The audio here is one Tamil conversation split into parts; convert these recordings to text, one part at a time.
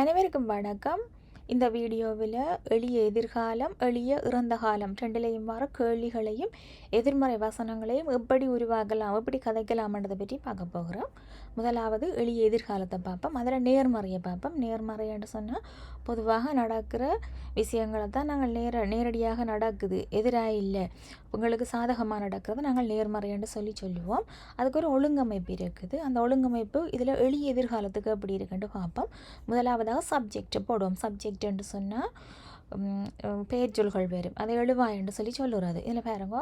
அனைவருக்கும் வணக்கம். இந்த வீடியோவில் எளிய எதிர்காலம் எளிய இறந்த காலம் ரெண்டுலேயும் வர கேள்விகளையும் எதிர்மறை வசனங்களையும் எப்படி உருவாக்கலாம் எப்படி கதைக்கலாம்ன்றதை பற்றி பார்க்க போகிறோம். முதலாவது எளிய எதிர்காலத்தை பார்ப்போம். அதில் நேர்மறையை பார்ப்போம். நேர்மறைன்னு சொன்னால் பொதுவாக நடக்கிற விஷயங்களை தான் நாங்கள் நேர நேரடியாக நடக்குது. எதிராக இல்லை. உங்களுக்கு சாதகமாக நடக்கிறத நாங்கள் நேர்மறைன்னு சொல்லி சொல்லுவோம். அதுக்கு ஒரு ஒழுங்கமைப்பு இருக்குது. அந்த ஒழுங்கமைப்பு இதில் எளிய எதிர்காலத்துக்கு எப்படி இருக்குன்ட்டு பார்ப்போம். முதலாவதாக சப்ஜெக்ட் போடுவோம். சப்ஜெக்ட்னு சொன்னால் பேச்சொல்கள் வரும் அதை எழுவாயன்னு சொல்லி சொல்லுறது இதில் பாருங்க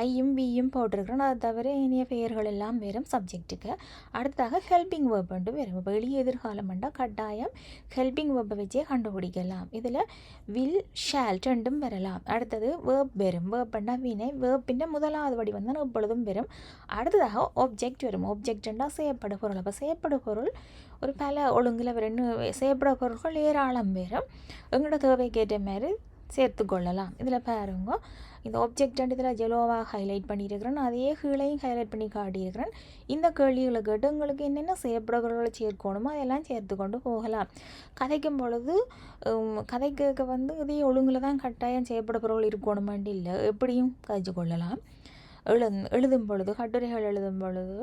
ஐயும் பியும் போட்டிருக்கிறோம் அதை தவிர இனிய பெயர்கள் எல்லாம் வரும் சப்ஜெக்ட்டுக்கு அடுத்ததாக ஹெல்பிங் வேர்புண்டு வரும் இப்போ எளிய எதிர்காலம்ண்டா கட்டாயம் ஹெல்பிங் வேர்பை வச்சே கண்டுபிடிக்கலாம் இதில் வில் ஷேல் ரெண்டும் வரலாம் அடுத்தது வேர்ப் வரும் வேர்பண்டா வினை வேர்ப்பின் முதலாவது வடி தான் எப்பொழுதும் வரும் அடுத்ததாக ஆப்ஜெக்ட் வரும் ஒப்ஜெக்ட்ண்டா செய்யப்படு பொருள் அப்போ செய்யப்படு பொருள் ஒரு பல ஒழுங்கில் வரும் செய்யப்பட பொருட்கள் ஏராளம் பேரும் எங்களோட தேவைக்கேற்ற மாதிரி சேர்த்து கொள்ளலாம். இதில் பாருங்க. இந்த ஒப்ஜெக்ட் இதில் ஜெலோவாக ஹைலைட் பண்ணியிருக்கிறேன். அதையே கீழையும் ஹைலைட் பண்ணி காட்டியிருக்கிறேன். இந்த கேள்விகளை கேட்டு உங்களுக்கு என்னென்ன செய்யப்படுபவர்களை சேர்க்கணுமோ அதெல்லாம் சேர்த்து கொண்டு போகலாம். கதைக்கும் பொழுது கதை கேட்க வந்து இதே ஒழுங்கில் தான் கட்டாயம் செய்யப்படுபவர்கள் இருக்கணுமாண்டு இல்லை. எப்படியும் கதைச்சு கொள்ளலாம். எழு எழுதும் பொழுது கட்டுரைகள் எழுதும் பொழுது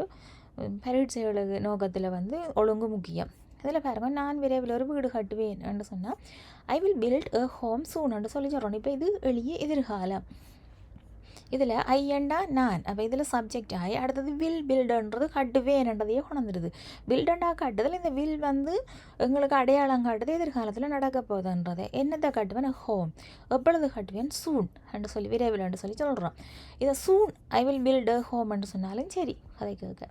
பரீட்சை எழுது நோக்கத்தில் வந்து ஒழுங்கு முக்கியம். இதில் பாருங்கள் நான் விரைவில் ஒரு வீடு கட்டுவேன் என்று சொன்னால் I will build a home சூன்னு சொல்லி சொல்கிறோம் இப்போ இது எளிய எதிர்காலம். இதில் ஐயண்டா நான். அப்போ இதில் சப்ஜெக்ட் ஆகி அடுத்தது வில் பில்டுன்றது கட்டுவேன்ன்றதையே கொண்டுருது பில்டண்டா கட்டுதல் இந்த வில் வந்து எங்களுக்கு அடையாளம் காட்டுது எதிர்காலத்தில் நடக்க போகுதுன்றது என்னத்தை கட்டுவேன்? ஹோம் எப்பொழுது கட்டுவேன்? சூன் என்று சொல்லி விரைவில் சொல்லி சொல்கிறோம் இதை soon I will build home என்று சொன்னாலும் சரி அதை கேட்க.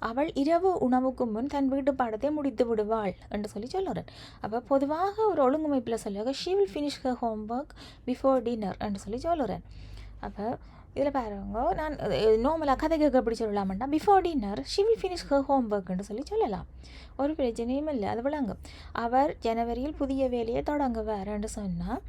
அவள் இரவு உணவுக்கு முன் தன் வீட்டு பாடத்தை முடித்து விடுவாள் என்று சொல்லி சொல்லுறேன் அப்போ பொதுவாக ஒரு ஒழுங்கமைப்பில் சொல்லுவாங்க she will finish her home work before dinner என்று சொல்லி சொல்லுறேன் அப்போ இதில் பாருங்க நான் நோமலாக கதை கேட்க எப்படி சொல்லலாம்னா before dinner she will finish her home ஒர்க்னு சொல்லி சொல்லலாம். ஒரு பிரச்சனையும் இல்லை அது விளங்கும். அவர் ஜனவரியில் புதிய வேலையை தொடங்குவார்ன்னு சொன்னால்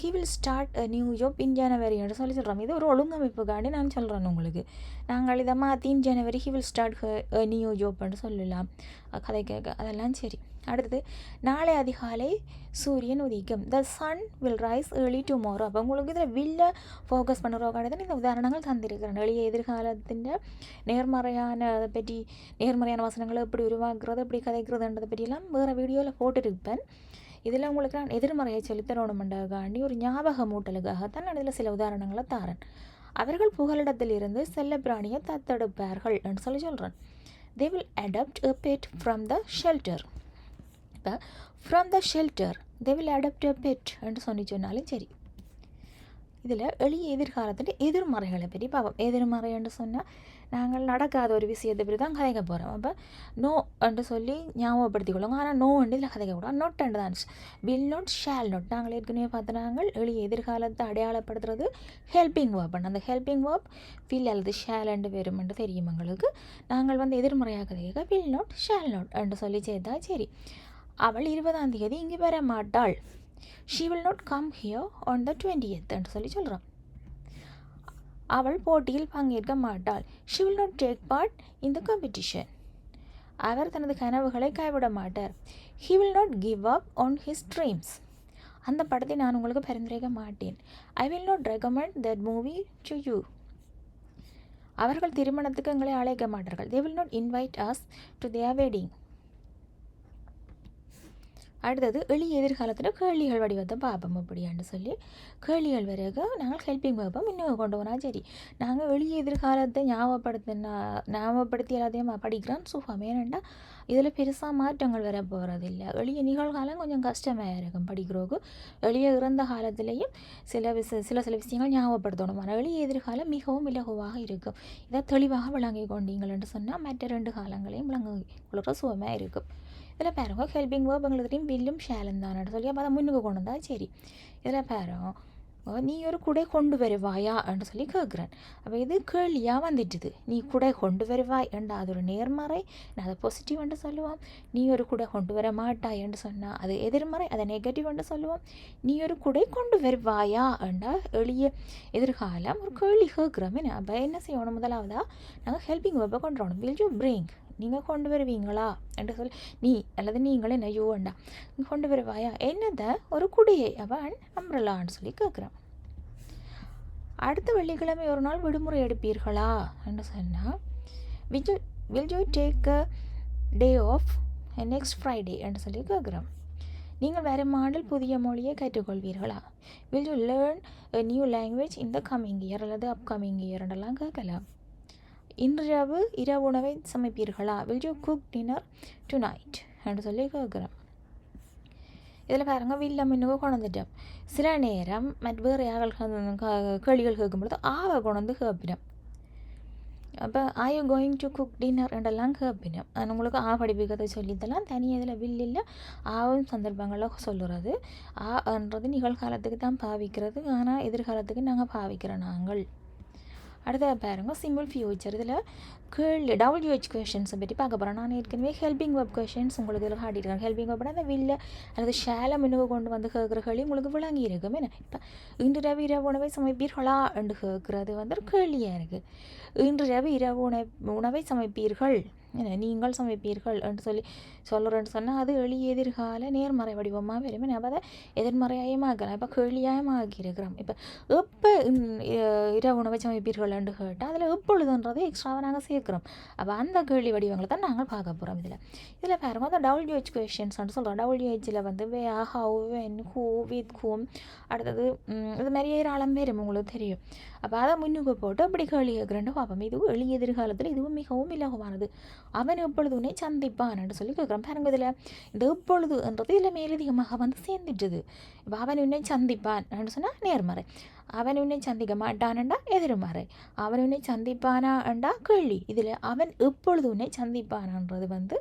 he will start new job in January ஜனவரின்னு சொல்லி சொல்கிறாங்க இது ஒரு ஒழுங்கமைப்புக்காண்டி நான் சொல்கிறேன் உங்களுக்கு. நாங்கள் இதை மாற்றி in January he will start a new ஜாப்னு சொல்லலாம். கதை கேட்க அதெல்லாம் சரி. அடுத்தது நாளை அதிகாலை சூரியன் உதிக்கும். The sun will rise early tomorrow அப்போ உங்களுக்கு இதில் வில்ல ஃபோக்கஸ் பண்ணுறோக்கானது இந்த உதாரணங்கள் தந்திருக்கிறேன் எளிய எதிர்காலத்தின் நேர்மறையான அதை பற்றி நேர்மறையான வசனங்களை எப்படி உருவாக்குறது எப்படி கதைக்கிறதுன்றதை பற்றியெல்லாம் வேறு வீடியோவில் போட்டிருப்பேன். இதில் உங்களுக்கு நான் எதிர்மறையை செலுத்தணுமெண்டாகாண்டி ஒரு ஞாபக மூட்டலுக்காகத்தான் நான் இதில் சில உதாரணங்களை தாரேன் அவர்கள் புகலிடத்திலிருந்து செல்ல பிராணியை தத்தெடுப்பார்கள் என்று சொல்லி சொல்கிறேன் they will adopt a pet from the shelter இப்போ from the shelter they will adopt a pet என்று சொல்லி சொன்னாலும் சரி இதில் எளிய எதிர்காலத்தில் எதிர்மறைகளை பற்றி பார்ப்போம் எதிர்மறை என்று சொன்னால் நாங்கள் நடக்காத ஒரு விஷயத்தை பற்றி தான் கதைக்க போகிறோம் அப்போ நோ என்று சொல்லி ஞாபகப்படுத்திக் கொள்ளுங்க ஆனால் நோ என்று இதில் கதைக்க கூடாது நோட் அண்டு தான் வில் நோட் ஷேல் நோட் நாங்கள் ஏற்கனவே பார்த்துனாங்க எளிய எதிர்காலத்தை அடையாளப்படுத்துறது ஹெல்பிங் வேர்ப் அந்த ஹெல்பிங் வேர்ப் வில் அல்லது ஷேல் என்று வரும் என்று தெரியும் எங்களுக்கு. நாங்கள் வந்து எதிர்மறையாக கதைக்க வில் நோட் ஷேல் நோட் என்று சொல்லி சேர்த்தா சரி. அவள் இருபதாம் தேதி இங்கே வர மாட்டாள். She will not come here on the twenty eighth என்று சொல்லி சொல்கிறான் அவள் போட்டியில் பங்கேற்க மாட்டாள். She will not take part in the competition அவர் தனது கனவுகளை கைவிட மாட்டார். He will not give up on his dreams அந்த படத்தை நான் உங்களுக்கு பரிந்துரைக்க மாட்டேன். I will not recommend that movie to you அவர்கள் திருமணத்துக்கு எங்களை அழைக்க மாட்டார்கள். They will not invite us to their wedding அடுத்தது எளிய எதிர்காலத்தில் கேள்விகள் வடிவத்தை பார்ப்போம் அப்படியான்னு சொல்லி கேள்விகள் வரைக்கும் நாங்கள் ஹெல்பிங் பார்ப்போம் இன்னும் கொண்டு போனால் சரி. நாங்கள் எளிய எதிர்காலத்தை ஞாபகப்படுத்தினா ஞாபகப்படுத்தி எல்லாத்தையும் படிக்கிறோம். சுகம் ஏனெண்டா இதில் பெருசாக மாற்றங்கள் வர போகிறதில்ல எளிய நிகழ்காலம் கொஞ்சம் கஷ்டமாக இருக்கும் படிக்கிறோக்கு எளிய இறந்த காலத்திலையும் சில விச சில சில விஷயங்கள் ஞாபகப்படுத்தணும். ஆனால் எளிய எதிர்காலம் மிகவும் இலகுவாக இருக்கும். இதை தெளிவாக விளங்கி கொண்டீங்கள் என்று சொன்னால் மற்ற ரெண்டு காலங்களையும் விளங்க கொள்கிற சுகமாக இருக்கும். இதில் பாருங்க ஹெல்பிங் வேர்ப் எங்களுக்கு வில்லும் ஷேலும் தான். சொல்லி அப்போ அதை முன்னுக்கு கொண்டு வந்தால் சரி. இதில் பாருங்க நீ ஒரு குடை கொண்டு வருவாயா என்று சொல்லி கேட்குறேன். அப்போ இது கேள்வியாக வந்துட்டுது. நீ குடை கொண்டு வருவாய் என்றா அது ஒரு நேர்மறை நான் அதை பாசிட்டிவ் என்று சொல்லுவோம். நீ ஒரு குடை கொண்டு வர மாட்டாய் என்று சொன்னால் அது எதிர்மறை அதை நெகட்டிவ் என்று சொல்லுவோம். நீ ஒரு குடை கொண்டு வருவாயா என்றால் எளிய எதிர்காலம் ஒரு கேள்வி கேட்குறோம். என்ன? அப்போ என்ன செய்யணும்? முதலாவதாக நாங்கள் ஹெல்பிங் வெப்பை கொண்டு வரணும். வில் யூ பிரிங்க் நீங்கள் கொண்டு வருவீங்களா? என்று சொல்லி நீ அல்லது நீங்களே என்ன யூ வேண்டாம் கொண்டு வருவாயா? என்னதை? ஒரு குடியை அவன் அம்ரலான்னு சொல்லி கேட்குறான் அடுத்த வெள்ளிக்கிழமை ஒரு நாள் விடுமுறை எடுப்பீர்களா? என்று சொன்னால் will you will you take a day off next Friday என்று சொல்லி கேட்குறோம் நீங்கள் வேறு மாடல் புதிய மொழியை கற்றுக்கொள்வீர்களா? Will you learn new language இந்த கம்மிங் இயர் அல்லது அப்கமிங் இயர்ன்றெல்லாம் கேட்கலாம் இன்றிரவு இரவு உணவை சமைப்பீர்களா? Will you cook dinner tonight என்று சொல்லி கேட்குறேன். இதில் பாருங்கள் வில்ல மின்னுக்கு கொண்டுட்டோம் சில நேரம் மற்ற வேறு யார்கள் கேள்விகள் கேட்கும்பொழுது ஆவை கொண்டு கேட்பினோம் அப்போ I you going to cook dinner என்றெல்லாம் கேட்பினோம் அது உங்களுக்கு ஆ படிப்பிக்கிறதை சொல்லித்தெல்லாம் தனி இதில் வில்லில் ஆவும் சந்தர்ப்பங்களில் சொல்லுறது. ஆன்றது நிகழ்காலத்துக்கு தான் பாவிக்கிறது. ஆனால் எதிர்காலத்துக்கு நாங்கள் பாவிக்கிறோம் நாங்கள். அடுத்தது பாருங்க சிம்பிள் ஃபியூச்சர் இதில் கேள்வி டபுள்யூஹெச் கொஷின்ஸை பற்றி பார்க்க போகிறோம் நான் ஏற்கனவே ஹெல்பிங் வெப் கொஷின்ஸ் உங்களுக்கு இதில் காட்டியிருக்கேன். ஹெல்பிங் வெப்னா அந்த வில்ல அல்லது ஷேல மினுவை கொண்டு வந்து கேட்குற உங்களுக்கு விளங்கி இருக்கும். என்ன? இப்போ இன்று ரவி இரவு உணவை சமைப்பீர்களா? என்று கேட்குறது வந்து ஒரு கேள்வியாக இருக்குது இன்று ரவி இரவு உணவு உணவை சமைப்பீர்கள்? என்ன நீங்கள் சமைப்பீர்கள் என்று சொல்லி சொல்கிறேன்னு சொன்னால் அது எளி எதிர்கால நேர்மறை வடிவமாக வரும். நம்ம அதை எதிர்மறையாயும் ஆக்கலாம் இப்போ கேள்வியாயும் ஆக்கியிருக்கிறோம் இப்போ எப்போ இரவு உணவை சமைப்பீர்கள் என்று கேட்டால் அதில் எப்பொழுதுன்றது எக்ஸ்ட்ராவாக நாங்கள் சேர்க்குறோம். அப்போ அந்த கேள்வி வடிவங்களை தான் நாங்கள் பார்க்க போகிறோம் இதில். இதில் பாருங்கள் அந்த டபிள்யூஹெச் கொஷின்ஸ்னு சொல்கிறோம் டபிள்யூஹெச்சில் வந்து where how when who with whom. அடுத்தது இது மாதிரி ஏராளம் பேரும் உங்களுக்கு தெரியும். அப்போ அதை முன்னுக்கு போட்டு அப்படி கேள்வி கேட்குறேன்னு பார்ப்போம் இதுவும் எளிய எதிர்காலத்தில் இதுவும் மிகவும் இலகுவானது. அவன் எப்பொழுது உன்னை சந்திப்பான் என்று சொல்லி கேட்குறான் பாருங்க இதில் இந்த எப்பொழுது என்றது இதில் மேலதிகமாக வந்து சேர்ந்துட்டுது. இப்போ அவன் உன்னை சந்திப்பான் என்று சொன்னால் நேர்மறை. அவன் உன்னை சந்திக்க மாட்டானண்டா எதிர்மறை. அவன் உன்னை சந்திப்பானா என்றா கேள்வி இதில் அவன் எப்பொழுது உன்னை சந்திப்பானான்றது வந்து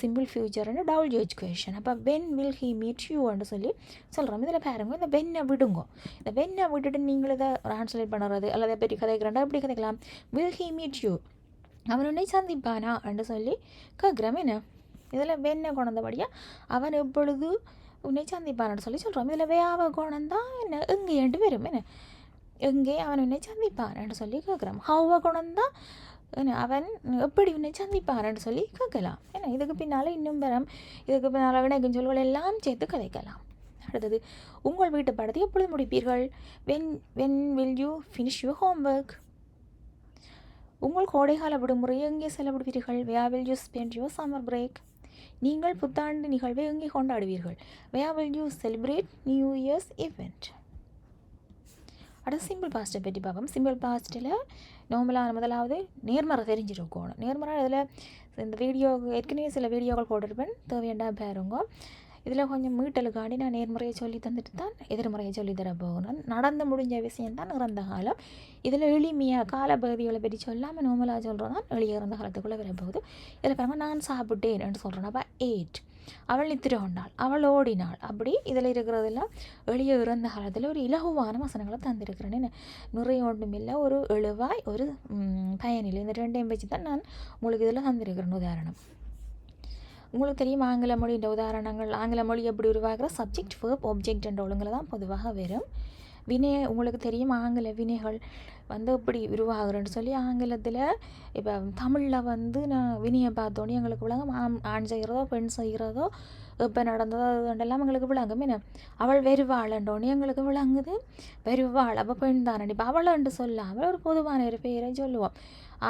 சிம்பிள் ஃபியூச்சர்னு டபுள் ஜோஜ் கொஷன் அப்போ வென் வில் ஹி மீட் யூன்னு சொல்லி சொல்கிறோம் இதில் பாருங்க இந்த வென்னை விடுங்க. இந்த வென்னை விட்டுட்டு நீங்கள் இதை ட்ரான்ஸ்லேட் பண்ணுறது அல்லது பற்றி கதைக்கிறேன்டா எப்படி கதைக்கலாம். வில் ஹி மீட் யூ அவன் உன்னை சந்திப்பானா என்று சொல்லி கேட்குறோம் என்ன? இதில் வெண்ணை கொண்டபடியாக அவன் எப்பொழுது உன்னை சந்திப்பான்னு சொல்லி சொல்கிறோம் இதில் வேவ குணந்தா என்ன? எங்கேண்டு வரும். என்ன? எங்கே அவன் உன்னை சந்திப்பான்னு சொல்லி கேட்குறான் ஹவ்வ குணந்தான் அவன் எப்படி உன்னை சந்திப்பான்னு சொல்லி கேட்கலாம். ஏன்னா இதுக்கு பின்னால் இன்னும் பெறம் இதுக்கு பின்னால் வினைக்கும் சொல்கள் எல்லாம் சேர்த்து கதைக்கலாம். அடுத்தது உங்கள் வீட்டு படத்தை எப்பொழுது முடிப்பீர்கள்? When when will you finish you homework உங்கள் கோடைகால விடுமுறை எங்கே செலவிடுவீர்கள்? Where will you spend your summer break நீங்கள் புத்தாண்டு நிகழ்வை எங்கே கொண்டாடுவீர்கள்? Where will you celebrate new year's event அடுத்து சிம்பிள் பாஸ்ட்டை பற்றி பார்ப்போம் சிம்பிள் பாஸ்ட்டில் நார்மலாக முதலாவது நேர்மறை தெரிஞ்சிருக்கணும். நேர்மறை இதில் இந்த வீடியோ ஏற்கனவே சில வீடியோக்கள் போட்டிருப்பேன். தேவையாண்டா பாருங்க. இதில் கொஞ்சம் மீட்டலுக்காண்டி நான் நேர்முறையை சொல்லி தந்துட்டு தான் எதிர்முறையை சொல்லி தர போகணும் நடந்து முடிஞ்ச விஷயம்தான் இறந்த காலம். இதில் எளிமையாக காலப்பகுதிகளை பற்றி சொல்லாமல் நோமலாக சொல்கிறோம் தான் எளிய இறந்த காலத்துக்குள்ளே வரப்போகுது இதில் பாருங்கள் நான் சாப்பிட்டேன் என்று சொல்கிறேன் அப்போ எயிட் அவள் நித்திர கொண்டாள் அவள் ஓடினாள். அப்படி இதில் இருக்கிறதெல்லாம் எளிய இறந்த காலத்தில் ஒரு இலகுவான வசனங்களை தந்திருக்கிறேன்னு நிறைய ஒன்றும் இல்லை ஒரு எழுவாய் ஒரு பயனில்லை. இந்த ரெண்டையும் வச்சு தான் நான் உங்களுக்கு இதில் தந்திருக்கிறேன் உதாரணம். உங்களுக்கு தெரியும் ஆங்கில மொழின்ற உதாரணங்கள் ஆங்கில மொழி எப்படி உருவாகிற சப்ஜெக்ட் ஃபேப் ஒப்ஜெக்ட் என்ற ஒழுங்கில் தான் பொதுவாக வரும். வினை உங்களுக்கு தெரியும்? ஆங்கில வினைகள் வந்து இப்படி உருவாகுறேன்னு சொல்லி ஆங்கிலத்தில் இப்போ தமிழில் வந்து நான் வினையை பார்த்தோன்னே எங்களுக்கு விளங்கும். ஆண் ஆண் செய்கிறதோ பெண் செய்கிறதோ இப்போ நடந்ததோ அதுண்டெல்லாம் எங்களுக்கு விளங்கும். என்ன? அவள் வெறுவாளன்றோன்னே எங்களுக்கு விளங்குது. வெறுவாள் அப்போ பெண் தானே. இப்போ அவளன்று சொல்லாமல் ஒரு பொதுவான ஒரு பேரை சொல்லுவோம்.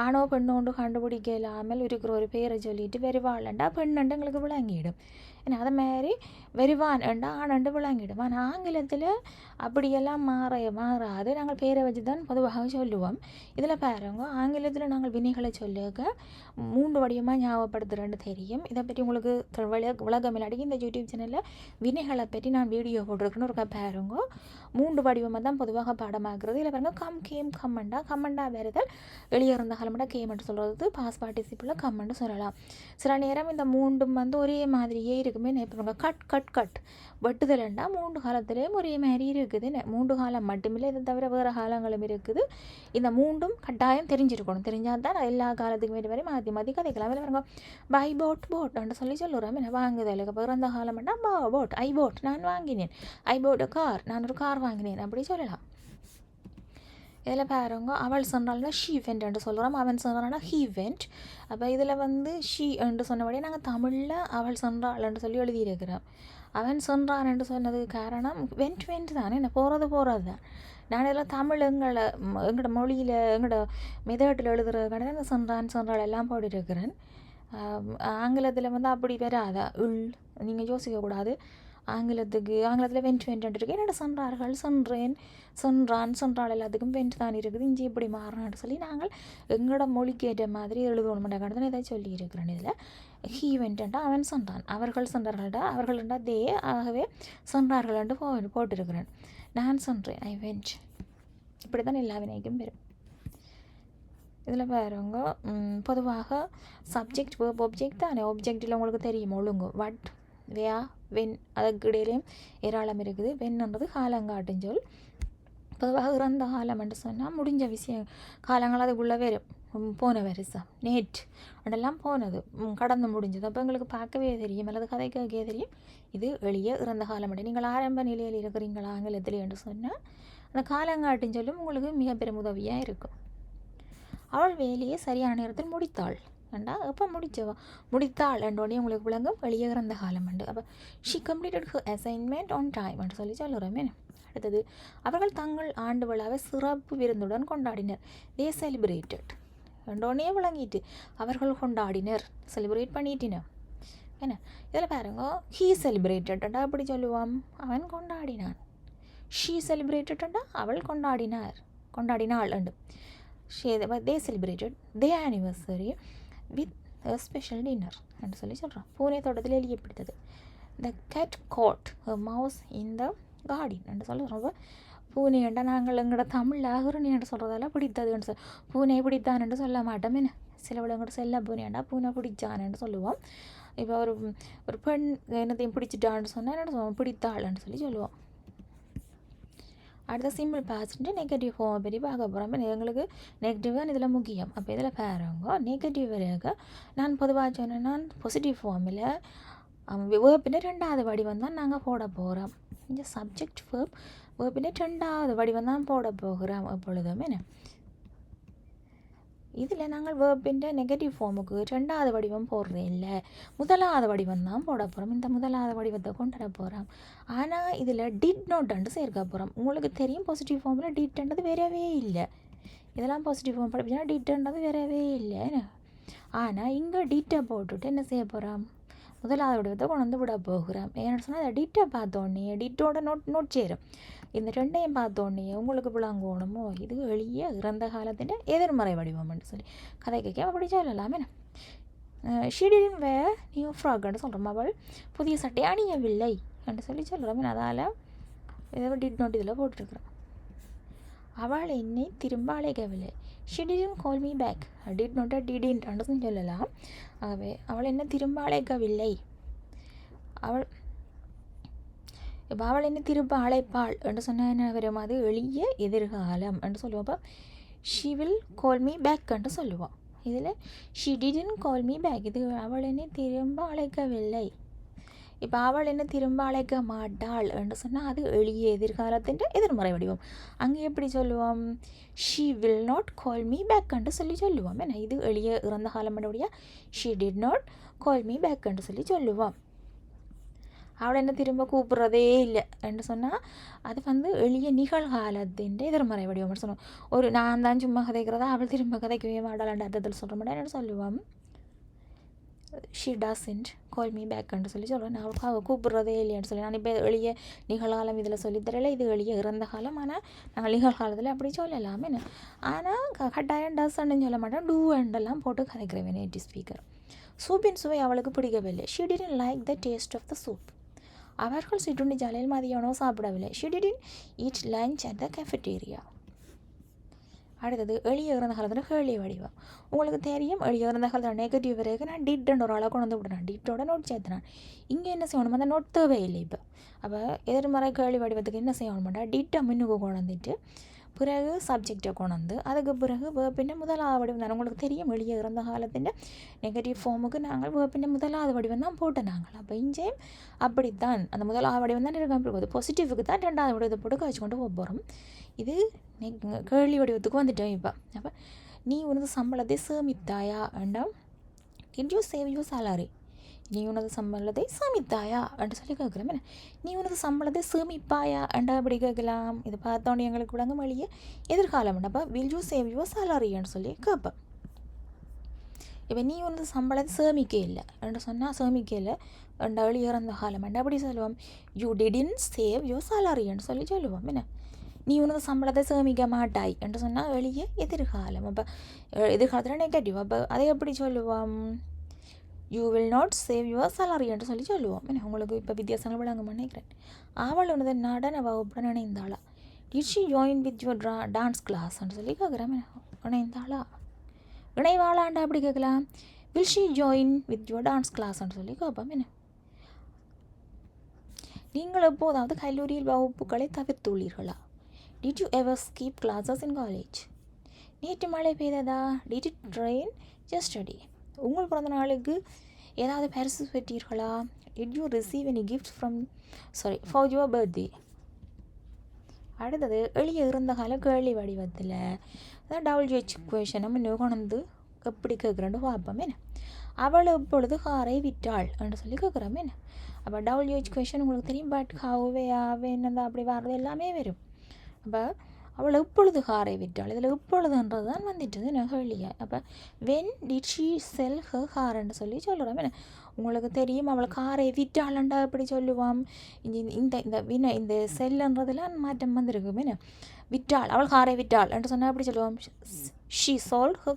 ஆணோ பெண்ணோண்டு கண்டுபிடிக்க இல்லாமல் இருக்கிற ஒரு பேரை சொல்லிட்டு வெறுவாளண்டா பெண்ணண்டு எங்களுக்கு விளங்கிடும். என்ன அதை மாதிரி வெறுவான். என்றா ஆணண்டு விளங்கிடுவான் ஆங்கிலத்தில் அப்படியெல்லாம் மாற மாறாது. நாங்கள் பேரை வச்சு தான் பொதுவாக சொல்லுவோம். இதில் பாருங்க ஆங்கிலத்தில் நாங்கள் வினைகளை சொல்லுக மூன்று வடிவமாக ஞாபகப்படுத்துகிறேன்னு தெரியும். இதை பற்றி உங்களுக்கு உலகம் இல்லாடி இந்த யூடியூப் சேனலில் வினைகளை பற்றி நான் வீடியோ போட்டிருக்கேன்னு ஒரு பாருங்க. மூன்று வடிவமாக தான் பொதுவாக பாடமாகிறது. இதில் பாருங்க கம் கேம் கம்மண்டா. கம்மண்டா வருதல் வெளியே இருந்த காலமெண்டா கேம் என்று சொல்கிறது பாஸ் பார்ட்டிசிப்பில் கம்மன்னு சொல்லலாம். சில நேரம் இந்த மூன்றும் வந்து ஒரே மாதிரியே இருக்குது இருக்குமே நினைப்பாங்க கட் கட் கட் வெட்டுதல்ண்டா மூன்று காலத்துலேயும் ஒரே மாதிரி இருக்குது. மூன்று காலம் மட்டுமில்லை இதை தவிர வேறு காலங்களும் இருக்குது. இந்த மூன்றும் கட்டாயம் தெரிஞ்சிருக்கணும். தெரிஞ்சால் தான் எல்லா காலத்துக்கும் வேறு வரை மாற்றி மாற்றி கதைக்கலாம். இல்லை பாருங்க பை போட் போட்னு சொல்லி சொல்லுறோம். என்ன வாங்குதலுக்கு அப்புறம் அந்த காலம்னா பா போட் ஐ போட் நான் வாங்கினேன். ஐ போட் கார் நான் ஒரு கார் வாங்கினேன் அப்படி சொல்லலாம். இதில் பாருங்க அவள் சென்றால்னா ஷீ வெண்ட் என்று சொல்கிறோம் அவன் சென்றானா ஹீ வெண்ட் அப்போ இதில் வந்து ஷீ என்று சொன்னபடியே நாங்கள் தமிழில் அவள் சென்றாள் என்று சொல்லி எழுதியிருக்கிறோம். அவன் சென்றான் என்று சொன்னதுக்கு காரணம் வெண்ட் வெண்ட் தானே என்ன போகிறது போகிறது தான் நான் இதில் தமிழ் எங்களை எங்களோட மொழியில் எங்களோட மெதட்டில் எழுதுகிற கடை சென்றான் சென்றாள் எல்லாம் போட்டிருக்கிறேன். ஆங்கிலத்தில் வந்து அப்படி வராதா? உள் நீங்கள் யோசிக்கக்கூடாது. ஆங்கிலத்துக்கு ஆங்கிலத்தில் வெண்ட் வெண்ட் இருக்கு என்னோட சென்றார்கள் சென்றேன் சென்றான் சென்றாள் எல்லாத்துக்கும் வென்ட் தான் இருக்குது. இஞ்சி இப்படி மாறினான்னு சொல்லி நாங்கள் எங்களோட மொழிக்கு ஏற்ற மாதிரி எழுதணும் கடந்த இதை சொல்லி இருக்கிறேன் இதில் ஹீ வென்ட்டா அவன் சென்றான் அவர்கள் சென்றார்கள்டா அவர்கள்டா தே ஆகவே சென்றார்கள்ட்டு போ போட்டிருக்கிறேன். நான் சென்றேன். ஐ வென்ட் இப்படி தான் எல்லா வினைக்கும் வரும் இதில் பாருங்க பொதுவாக சப்ஜெக்ட் ஒப்ஜெக்ட் தானே? ஒப்ஜெக்டில் உங்களுக்கு தெரியும்? ஒழுங்கு. வட் வேயா வென் அதுக்கு இடையிலையும் ஏராளம் இருக்குது. வென்ன்றது காலங்காட்டும் சொல். பொதுவாக இறந்த காலம் என்று சொன்னால் முடிஞ்ச விஷயம் காலங்கள் அதுக்குள்ளே வரும். போன வருஷம் நேற்று அதெல்லாம் போனது. கடந்து முடிஞ்சது. அப்போ எங்களுக்கு பார்க்கவே தெரியும் அல்லது கதை கேட்கவே தெரியும். இது எளிய இறந்த காலம் என்று. நீங்கள் ஆரம்ப நிலையில் இருக்கிறீங்களா ஆங்கிலத்தில் என்று சொன்னால் அந்த காலங்காட்டின் சொல்லும் உங்களுக்கு மிக பெரும் உதவியாக இருக்கும். அவள் வேலையை சரியான நேரத்தில் முடித்தாள். ஏண்டா எப்போ முடிச்சவா முடித்தாள் என்றோடனே உங்களுக்கு விளங்கும். வெளியே இறந்த காலம் உண்டு. அப்போ she completed her assignment on time என்று சொல்லி சொல்லுறமே. அடுத்தது அவர்கள் தங்கள் ஆண்டு விழாவை சிறப்பு விருந்துடன் கொண்டாடினர். தே செலிப்ரேட்டட் ரெண்டோடனே விளங்கிட்டு அவர்கள் கொண்டாடினர். செலிப்ரேட் பண்ணிட்டினர் என்ன? இதில் பாருங்க ஹீ செலிப்ரேட்டடா அப்படி சொல்லுவான் அவன் கொண்டாடினான். ஷீ செலிப்ரேட்டடா அவள் கொண்டாடினார். கொண்டாடினாள் and she they celebrated the anniversary with special dinner என்று சொல்லி சொல்கிறான் பூனை தோட்டத்தில் எலியை பிடித்தது the cat caught mouse in the garden என்று சொல்லி ரொம்ப பூனையண்டா நாங்கள் எங்களோட தமிழ் அகுரணி என்று சொல்கிறதால பிடித்ததுன்னு சொல். பூனை பிடித்தான் என்று சொல்ல மாட்டோம் என்ன? சில விலங்கோட செல்ல பூனையாண்டா பூனை பிடிச்சான் என்று சொல்லுவோம். இப்போ ஒரு ஒரு பெண் என்னத்தையும் பிடிச்சிட்டான்னு சொன்னால் என்ன சொல்லுவோம்? பிடித்தாள்னு சொல்லி சொல்லுவோம். அடுத்த சிம்பிள் பாஸ்ட்டு நெகட்டிவ் ஃபார்ம் பற்றி பார்க்க போகிறோம் எங்களுக்கு நெகட்டிவ் தான் இதில் முக்கியம். அப்போ இதில் பாருங்க நெகட்டிவ் வரையாக நான் பொதுவாக சொன்னேன்னா நான் பாசிட்டிவ் ஃபார்மில் வேப்பின ரெண்டாவது வடிவம் தான் நாங்கள் போட போகிறோம் இந்த சப்ஜெக்ட் வேர்ப் வேப்பின ரெண்டாவது வடிவம் தான் போட போகிறோம் எப்பொழுதும். என்ன? இதில் நாங்கள் வேர்பின்ற நெகட்டிவ் ஃபார்முக்கு ரெண்டாவது வடிவம் போடுறேன் இல்லை. முதலாவது வடிவம் தான் போட போகிறோம் இந்த முதலாவது வடிவத்தை கொண்டு வர போகிறோம் ஆனால் இதில் டிட் நோட்டன்ட்டு சேர்க்க போகிறோம் உங்களுக்கு தெரியும் பாசிட்டிவ் ஃபார்மில் டிட்ன்றது வேறவே இல்லை. இதெல்லாம் பாசிட்டிவ் ஃபார்ம் படிப்பினா டிட்ன்றது வேறவே இல்லை. ஆனால் இங்கே டிட்டை போட்டுட்டு என்ன செய்ய போகிறோம் முதலாவது வடிவத்தை கொண்டு வந்து விட போகிறோம். ஏன்னு சொன்னால் அதை டிட்டை பார்த்தோன்னே டிட்டோட நோட் நோட் சேரும். இந்த ரெண்டையும் பார்த்தோன்னே உங்களுக்கு விளங்கணுமோ? இது எளிய இறந்த காலத்தின் எதிர்மறை வடிவம்னு சொல்லி. கதை கேட்க அப்படி சொல்லலாமே. ஷிடின் வே நியூ ஃப்ராக்னு சொல்கிறோம் அவள் புதிய சட்டை அணியவில்லை என்று சொல்லி சொல்கிறோம் அதால் ஏதோ டிட் நோட் இதில் போட்டிருக்கிறோம் அவள் என்னை திரும்ப அழைக்கவில்லை. She didn't call me back did நோட்டை டிடின்றான்னு சொல்லலாம். ஆகவே அவள் என்ன திரும்ப அழைக்கவில்லை. அவள் இப்போ அவள் என்ன திரும்ப அழைப்பாள் என்று சொன்னால் என்ன வரும் அது எளிய எதிர்காலம் என்று சொல்லுவோம் அப்போ she will call me back என்று சொல்லுவோம் இதில் she didn't call me back இது அவள் என்னை திரும்ப அழைக்கவில்லை. இப்போ அவள் என்ன திரும்ப அழைக்க மாட்டாள் என்று சொன்னால் அது எளிய எதிர்காலத்தின் எதிர்மறை வடிவம். அங்கே எப்படி சொல்லுவோம்? She will not call me back என்று சொல்லி சொல்லுவோம். ஏன்னா இது எளிய இறந்த காலம் என்னுடைய she did not call me back என்று சொல்லி சொல்லுவோம். அவளை என்ன திரும்ப கூப்பிட்றதே இல்லை என்று சொன்னால் அது வந்து எளிய நிகழ்காலத்தின் எதிர்மறை வடிவம் சொன்னோம் ஒரு நான் தான் சும்மா கதைக்கிறதா அவள் திரும்ப கதைக்கவே மாட்டாள் அர்த்தத்தில் சொல்கிற மாட்டேன் என்ன சொல்லுவான் ஷீ டசன்ட் கால் மீ பேக்குன்னு சொல்லி சொல்கிறேன் நான் அவளுக்கு கூப்பிட்றதே இல்லைன்னு சொல்லி நான் இப்போ எளிய நிகழ்காலம் இதில் சொல்லித்தரல இது எளிய இறந்த காலம் ஆனால் நாங்கள் நிகழ்காலத்தில் அப்படி சொல்லலாமே ஆனால் கட்டாயம் டசன்னு சொல்ல மாட்டேன் டூ அண்டெல்லாம் போட்டு கதைக்கிறேன் நேட்டிவ் ஸ்பீக்கர் சூப்பின் சுவை அவளுக்கு பிடிக்கவில்லை she didn't like the taste of the soup அவர்கள் சிற்றுண்டி ஜாலையில் மதிய உணவு சாப்பிடவில்லை. She didn't eat lunch at the cafeteria. அடுத்தது எளிய இறந்த காலத்தில் கேள்வி வடிவம். உங்களுக்கு தெரியும் எளிய இறந்த காலத்தில் நெகட்டிவ் வரைக்கும் நான் டிட்ன்ற ஒரு ஆளை கொண்டு வந்து விடுறேன். டிட்டோட நோட் சேர்த்துறேன். இங்கே என்ன செய்யணும்? அந்த நோட் தேவையில்லை இப்போ. அப்போ எதிர்மறை கேள்வி வடிவத்துக்கு என்ன செய்யணும்டா டிட்டை முன்னுக்கு கொண்டு வந்துட்டு பிறகு சப்ஜெக்டை கொண்டு வந்து அதுக்கு பிறகு வேப்பிൻ്റെ முதலாவது வடிவம் உங்களுக்கு தெரியும் வெளியே இறந்த காலத்தின் நெகட்டிவ் ஃபார்முக்கு நாங்கள் வேப்பிൻ്റെ முதலாவது வடிவம் தான் போட்டோம் நாங்கள். அப்போ இஞ்சேம் அப்படித்தான் அந்த முதலாவது வடிவம் தான் இருக்காமல் போகுது பாசிட்டிவுக்கு தான் ரெண்டாவது வடிவத்தை போட்டு காய்ச்சி கொண்டு போகிறோம் இது கேள்வி வடிவத்துக்கு வந்துட்டோம் இப்போ. அப்போ நீ உனது சம்பளத்தை சேமித்தாயா? என்றால் இன்ஜூ சேவ் யூ சாலாரி நீ உனது சம்பளத்தை சேமித்தாயா? என்று சொல்லி கேட்கலாம் என்ன? நீ உனது சம்பளத்தை சேமிப்பாயா? என்றா அப்படி கேட்கலாம். இது பார்த்தோன்னே எங்களுக்கு விளங்க வழியே எதிர்காலம். என்னப்பா வில் யூ சேவ் யுவர் சாலரின்னு சொல்லி கேட்பேன் இப்போ நீ உனது சம்பளத்தை சேமிக்க இல்லை என்று சொன்னால் சேமிக்க இல்லை ரெண்டு வழி இறந்த காலம். என்ன அப்படி சொல்லுவோம். யூ டிடின் சேவ் யுவர் சாலரின்னு சொல்லி சொல்லுவோம். என்ன? நீ உனது சம்பளத்தை சேமிக்க மாட்டாய் என்று சொன்னால் வெளியே எதிர்காலம். அப்போ எதிர்காலத்தில் நெகட்டிவ் அப்போ அதை எப்படி சொல்லுவோம்? You will not save your salary என்று சொல்லி சொல்லுவோம். என்ன உங்களுக்கு இப்போ வித்தியாசங்கள் விளங்க நினைக்கிறேன். அவள் உனது நடன வகுப்புடன் இணைந்தாளா? Did she join with your draw dance class என்று சொல்லி கேட்குறேன் இணைந்தாளா? இணைவாளாண்டா? அப்படி கேட்கலாம் will she join with your dance கிளாஸ்ன்னு சொல்லி கேட்போம். என்ன நீங்கள் எப்போதாவது கல்லூரியில் வகுப்புகளை தவிர்த்துள்ளீர்களா? Did you ever skip classes in college நேற்று மழை பெய்ததா? டிட் இட் ட்ரெயின் ஜஸ்டடி உங்கள் பிறந்த நாளுக்கு ஏதாவது பரிசு பெற்றீர்களா? Did you receive any gift from sorry for your birthday அடுத்தது எளிய இருந்த கால கேள்வி வடிவத்தில் அதான் டபுள் ஹெச் கொஷன் நம்ம இன்னும் கொண்டு எப்படி கேட்குறேன்னு பார்ப்போம் என்ன? அவள் இப்பொழுது காரை விற்றாள் என்று சொல்லி கேட்குறோம் என்ன? அப்போ டபுள் ஹெச் கொஷன் உங்களுக்கு தெரியும் பட் ஹவுவே ஆவே என்னதா அப்படி வர்றது எல்லாமே வரும். அப்போ அவள் எப்பொழுது காரை விற்றாள் இதில் எப்பொழுதுன்றது தான் வந்துட்டுது நெகழிய. அப்போ வென் டிட் ஷீ செல் ஹ கார்ன்னு சொல்லி சொல்கிறோம் என்ன? உங்களுக்கு தெரியும் அவள் காரை விற்றாளண்டா எப்படி சொல்லுவாம். இந்த- இந்த இந்த வினை இந்த செல்லுன்றதுலாம் மாற்றம் வந்திருக்கும். என்ன? விற்றாள் அவள் காரை விற்றாள் என்று சொன்னால் எப்படி சொல்லுவோம். ஷீ சோல்ட் ஹ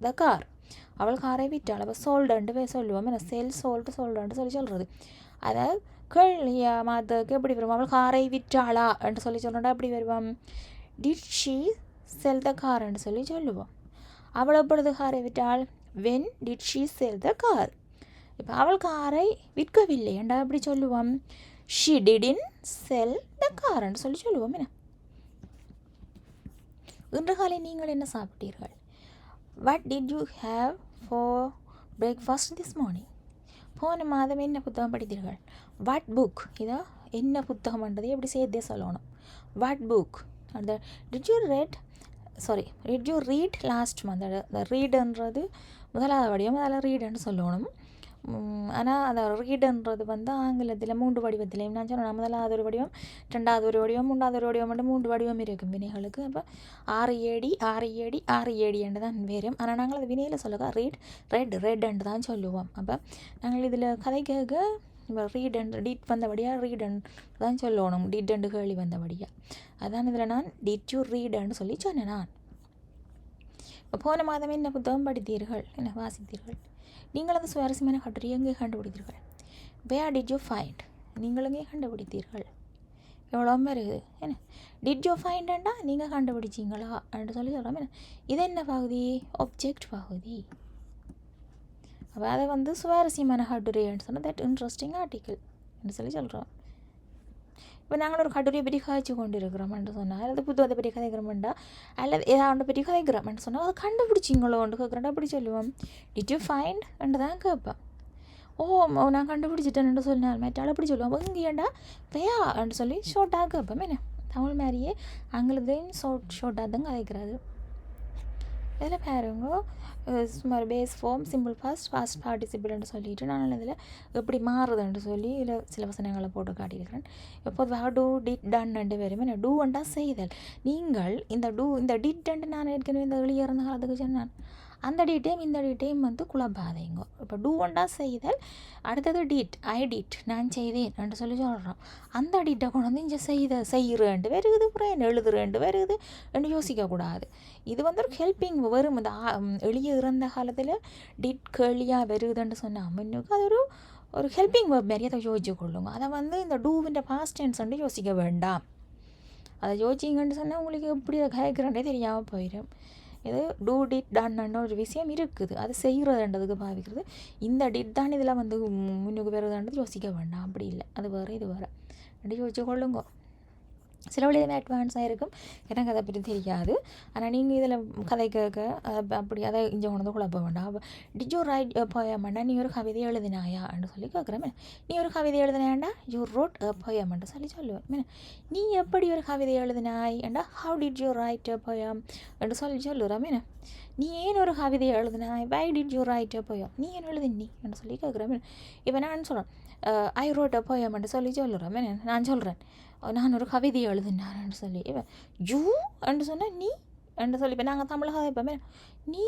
த கார் அவள் காரை விற்றாள் அப்போ சோல்டுன்ட்டு போய் சொல்லுவோம். என்ன? செல் சோல்டு சோல்டுன்ட்டு சொல்லி சொல்கிறது அதை கேள்வியா மாதக்கு எப்படி வருவோம்? அவள் காரை விற்றாளா என்று சொல்லி சொல்கிறா எப்படி வருவோம். டிட் ஷீ செல் த கார்ன்னு சொல்லி சொல்லுவோம். அவள் எப்பொழுது காரை விற்றாள். When did she sell the car இப்போ அவள் காரை விற்கவில்லை என்றா எப்படி சொல்லுவோம்? ஷி டிடின் செல் த கார்ன்னு சொல்லி சொல்லுவோம் என்ன? இன்று காலை நீங்கள் என்ன சாப்பிட்டீர்கள்? What did you have for breakfast this morning போன மாதம் என்ன புத்தகம் படித்தீர்கள்? வாட் புக் இதோ என்ன புத்தகம் பண்ணுறது எப்படி சேர்த்தே சொல்லணும். வாட் புக் அந்த did you read sorry did you read last month அந்த ரீடுன்றது முதலாவது வடிவம் அதில் ரீடுன்னு சொல்லணும். ஆனால் அந்த ரீடுன்றது வந்து ஆங்கிலத்தில் மூன்று வடிவத்திலையும் நான் சொன்னேன் முதலாவது ஒரு வடிவம் ரெண்டாவது ஒரு வடிவம் மூன்றாவது ஒரு வடிவம் மட்டும் மூன்று வடிவம் இருக்கும் வினைகளுக்கு. அப்போ ஆறு ஏடி ஆறு ஏடி ஆறு ஏடி என்று தான் வரும் ஆனால் நாங்கள் அது வினையில் சொல்லுங்க ரீட் ரெட் ரெட் என்று தான் சொல்லுவோம். அப்போ நாங்கள் இதில் கதை கேட்க ரீட் அண்ட் டீட் வந்தபடியாக ரீட் அண்ட் தான் சொல்லணும். டீட் அண்டு கேள்வி வந்தபடியாக அதான் இதில் நான் டிட் யூ ரீட் ரீடுன்னு சொல்லி சொன்னேன் நான். இப்போ போன மாதமே என்ன புத்தகம் படித்தீர்கள்? என்ன வாசித்தீர்கள்? நீங்கள் அந்த சுவாரஸ்யமான கட்டுரை எங்கே கண்டுபிடித்தீர்கள்? வேர் டிட் யூ ஃபைண்ட் நீங்கள் எங்கே கண்டுபிடித்தீர்கள்? எவ்வளோ இருக்குது? என்ன? டிட் யூ ஃபைண்டா நீங்கள் கண்டுபிடிச்சிங்களா? அப்படின்னு சொல்லி சொல்கிறோம் என்ன? இது என்ன பகுதி? ஆப்ஜெக்ட் பகுதி. அப்போ அதை வந்து சுவாரஸ்யமான கட்டுரைன்னு சொன்னால் தட் இன்ட்ரெஸ்டிங் ஆர்டிக்கிள் என்று சொல்லி சொல்கிறோம் இப்போ நாங்கள் ஒரு கட்டுரையை பற்றி காய்ச்சி கொண்டு இருக்கிறோம்னு சொன்னால் அல்லது புத்தகத்தை பற்றி கதைக்கிறோம்டா அல்லது ஏதாவது பற்றி கதைக்கிறோம்னு சொன்னால் அதை கண்டுபிடிச்சிங்களோன்னு கேட்குறேன்டா அப்படி சொல்லுவோம். டிட் யூ ஃபைண்ட் என்று தான் கேட்பேன் ஓ நான் கண்டுபிடிச்சிட்டேன்னு சொன்னால் மற்றால் அப்படி சொல்லுவோம். இங்கேண்டா வேயா என்று சொல்லி ஷார்ட்டாக கேட்போம். என்ன? தமிழ் மாதிரியே ஆங்கிலத்தையும் ஷார்ட் ஷார்ட்டாக தான் கதைக்கிறாரு இதில் பாருங்க சுமார் base form simple past past பார்ட்டிசிபிள்னு சொல்லிட்டு நான் இதில் எப்படி மாறுதுன்னு சொல்லி இதில் சில வசனங்களை போட்டு காட்டியிருக்கிறேன். இப்போ பொதுவாக டூ டிட் டன்னு வருமே என்ன டூ அண்டா செய்தல். நீங்கள் இந்த டூ இந்த டிட் அண்டு நான் ஏற்கனவே இந்த வெளியே இருந்த காலத்துக்கு சொன்னான். அந்த டீட்டையும் இந்த டீட்டையும் வந்து குழப்பாதீங்க இப்போ டூ ஒண்டா செய்தல் அடுத்தது டீட் ஐ டீட் நான் செய்தேன் என்று சொல்லி சொல்கிறோம் அந்த டீட்டை கொண்டு வந்து இங்கே செய்த செய்கிறேன்ட்டு வருகுது புறேன் எழுதுறேன்ட்டு வருகுது என்று யோசிக்கக்கூடாது. இது வந்து ஒரு ஹெல்ப்பிங் வரும். இந்த எளிய இறந்த காலத்தில் டிட் கேளியாக வருகுதுன்னு சொன்னால் முன்னுக்கு அது ஒரு ஒரு ஹெல்ப்பிங் வேர்ப் மாதிரி அதை யோசிச்சு கொள்ளுங்க அதை வந்து இந்த டூவின் பாஸ்ட் டென்ஸ் வந்து யோசிக்க வேண்டாம். அதை யோசிச்சிங்கன்னு சொன்னால் உங்களுக்கு எப்படி அதை தெரியாமல் போயிடும் இது டூ டிட் டான்னு ஒரு விஷயம் இருக்குது. அது செய்கிறதுன்றதுக்கு பாவிக்கிறது. இந்த டிட் தான் இதெல்லாம் வந்து முன்னுக்கு வருதுன்றது யோசிக்க வேண்டாம். அப்படி இல்லை. அது வேறு இது வேறு. அப்படி யோசிச்சு கொள்ளுங்க. சில வழியில் அட்வான்ஸாக இருக்கும். எனக்கு அதை பற்றி தெரியாது. ஆனால் நீங்கள் இதில் கதை கேட்க அப்படி அதை இங்கே கொண்டு வந்து குழப்ப வேண்டாம். டிட் யூ ரைட் பொயமண்டா நீ ஒரு கவிதை எழுதினாயான்னு சொல்லி கேட்குறேன். நீ ஒரு கவிதை எழுதினாண்டா யூ ரோட் போயமான்னு சொல்லி சொல்லுவேன். மீன் நீ எப்படி ஒரு கவிதை எழுதினாய்? ஏண்டா how did you write poem என்று சொல்லி சொல்லுறேன். மீன் நீ ஏன் ஒரு கவிதை எழுதினாய் why did you write poem நீ ஏன் எழுதி நீ என்று சொல்லி கேட்குறேன் இப்போ நான் சொல்கிறேன் ஐ ரோட் போயம்னு சொல்லி சொல்லுறேன் நான் சொல்கிறேன் நான் ஒரு கவிதை எழுதினான்னு சொல்லி. இவன் யூ என்று சொன்னால் நீ என்று சொல்லி. இப்போ நாங்கள் தமிழ் கதைப்போமே நீ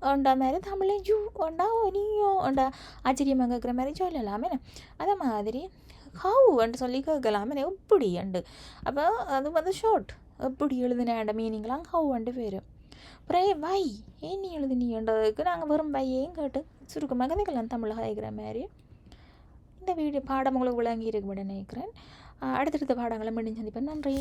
உண்டா மாதிரி தமிழே ஜூ உண்டா நீயோ உண்டா ஆச்சரியமாக கேட்குற மாதிரி சொல்லலாமே. அதே மாதிரி ஹவு என்று சொல்லி கேட்கலாமே. எப்படி? அண்டு அப்போ அது வந்து ஷார்ட் எப்படி எழுதினேன் மீனிங்லாம் ஹவு பேரும் பேர் வை ஏன் நீ எழுதினீன்றதுக்கு நாங்கள் வெறும் வையையும் கேட்டு சுருக்கமாக கதைக்கலாம் தமிழாக இருக்கிற மாதிரி இந்த வீடியோ பாடம் உங்களுக்கு விளங்கி இருக்குன்னு நினைக்கிறேன். அடுத்தடுத்த பாடங்களை மீண்டும் சந்திப்பேன் நன்றி.